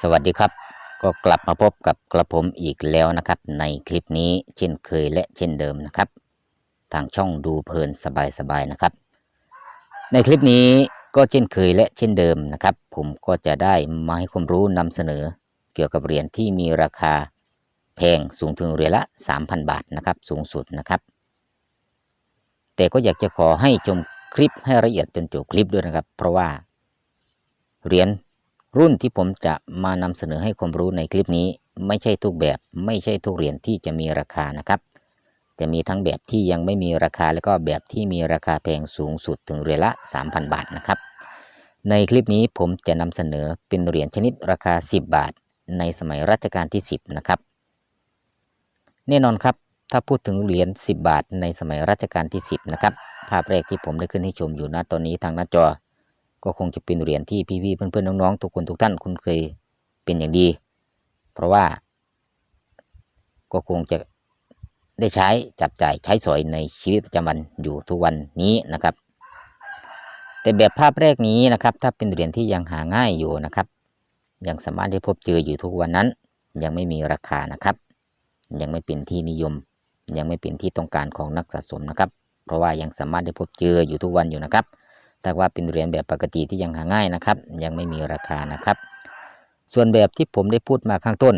สวัสดีครับ ก็กลับมาพบกับกระผมอีกแล้วนะครับ ในคลิปนี้เช่นเคยและเช่นเดิมนะครับ ทางช่องดูเพลินสบายๆนะครับ ในคลิปนี้ก็เช่นเคยและเช่นเดิมนะครับ ผมก็จะได้มาให้ความรู้นำเสนอ เกี่ยวกับเหรียญที่มีราคาแพงสูงถึงเหรียญละ 3,000 บาทนะครับ สูงสุดนะครับ แต่ก็อยากจะขอให้ชมคลิปให้ละเอียดจนจบคลิปด้วยนะครับ เพราะว่าเหรียญ รุ่นที่ผมจะมานำเสนอให้ความรู้ในคลิปนี้ ไม่ใช่ทุกแบบ ไม่ใช่ทุกเหรียญที่จะมีราคานะครับ จะมีทั้งแบบที่ยังไม่มีราคาแล้วก็แบบที่มีราคาแพงสูงสุดถึงเหรียญละ 3,000 บาทนะครับ ในคลิปนี้ผมจะนำเสนอเป็นเหรียญชนิดราคา 10 บาท ในสมัยรัชกาลที่ 10 นะครับ แน่นอนครับถ้าพูดถึงเหรียญ10 บาท ในสมัยรัชกาลที่ 10 นะครับ ภาพแรกที่ผมได้ขึ้นให้ชมอยู่ณตอนนี้ทางหน้าจอ ก็คงจะเป็นเหรียญที่พี่ๆเพื่อนๆน้องๆทุกคนทุกท่านคุ้นเคยเป็นอย่างดี เพราะว่าก็คงจะได้ใช้จับจ่ายใช้สอยในชีวิตประจำวันอยู่ทุกวันนี้นะครับ แต่แบบภาพแรกนี้นะครับ ถ้าเป็นเหรียญที่ยังหาง่ายอยู่นะครับ ยังสามารถได้พบเจออยู่ทุกวันนั้น ยังไม่มีราคานะครับ ยังไม่เป็นที่นิยม ยังไม่เป็นที่ต้องการของนักสะสมนะครับ เพราะว่ายังสามารถได้พบเจออยู่ทุกวันอยู่นะครับ ถ้าว่าเป็นเหรียญแบบปกติที่ยังหาง่ายนะครับ ยังไม่มีราคานะครับ ส่วนแบบที่ผมได้พูดมาข้างต้น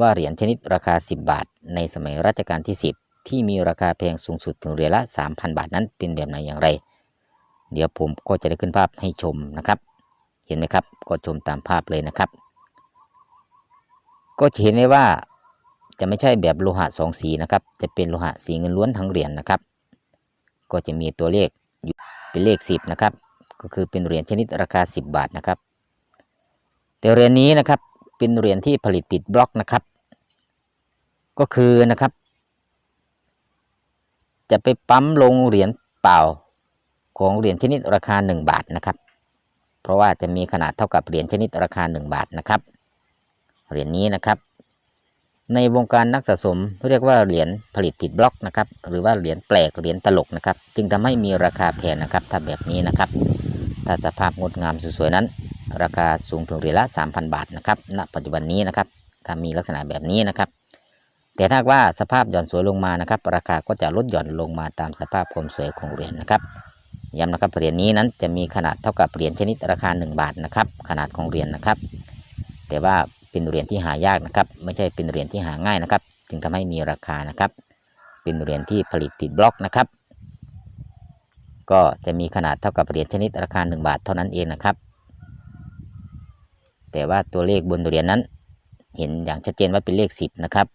ว่าเหรียญชนิดราคา 10 บาท ในสมัยรัชกาลที่ 10 ที่มีราคาแพงสูงสุดถึงเหรียญละ 3,000 บาทนั้นเป็นแบบไหนอย่างไร เดี๋ยวผมก็จะได้ขึ้นภาพให้ชมนะครับ เห็นไหมครับก็ชมตามภาพเลยนะครับ ก็เห็นได้ว่าจะไม่ใช่แบบโลหะสองสีนะครับ จะเป็นโลหะสีเงินล้วนทั้งเหรียญนะครับ ก็จะมีตัวเลขอยู่ เป็นเลข 10 นะครับ ก็คือเป็นเหรียญชนิดราคา 10 บาทนะครับ แต่เหรียญนี้นะครับเป็นเหรียญที่ผลิตปิดบล็อกนะครับ ก็คือนะครับ จะไปปั๊มลงเหรียญเปล่าของเหรียญชนิดราคา 1 บาทนะครับ เพราะว่าจะมีขนาดเท่ากับเหรียญชนิดราคา 1 บาทนะครับเหรียญนี้นะครับ ในวงการนักสะสมเรียกว่าเหรียญผลิตผิดบล็อกนะครับหรือว่าเหรียญแปลกเหรียญตลกนะครับ จึงทำให้มีราคาแพงนะครับถ้าแบบนี้นะครับถ้าสภาพงดงามสวยๆนั้น ราคาสูงถึงเหรียญละ 3,000 บาทนะครับณปัจจุบันนี้นะครับถ้ามีลักษณะแบบนี้นะครับ แต่ถ้าว่าสภาพหย่อนสวยลงมานะครับ ราคาก็จะลดหย่อนลงมาตามสภาพความสวยของเหรียญนะครับย้ำนะครับเหรียญนี้นั้นจะมีขนาดเท่ากับเหรียญชนิดราคา 1 บาทนะครับ ขนาดของเหรียญนะครับ แต่ว่า เป็นเหรียญที่หายากนะครับ ไม่ใช่เป็นเหรียญที่หาง่ายนะครับ จึงทำให้มีราคานะครับ เป็นเหรียญที่ผลิตผิดบล็อกนะครับ ก็จะมีขนาดเท่ากับเหรียญชนิดราคา 1 บาทเท่านั้นเองนะครับ แต่ว่าตัวเลขบนเหรียญนั้น เห็นอย่างชัดเจนว่าเป็นเลข 10 นะครับ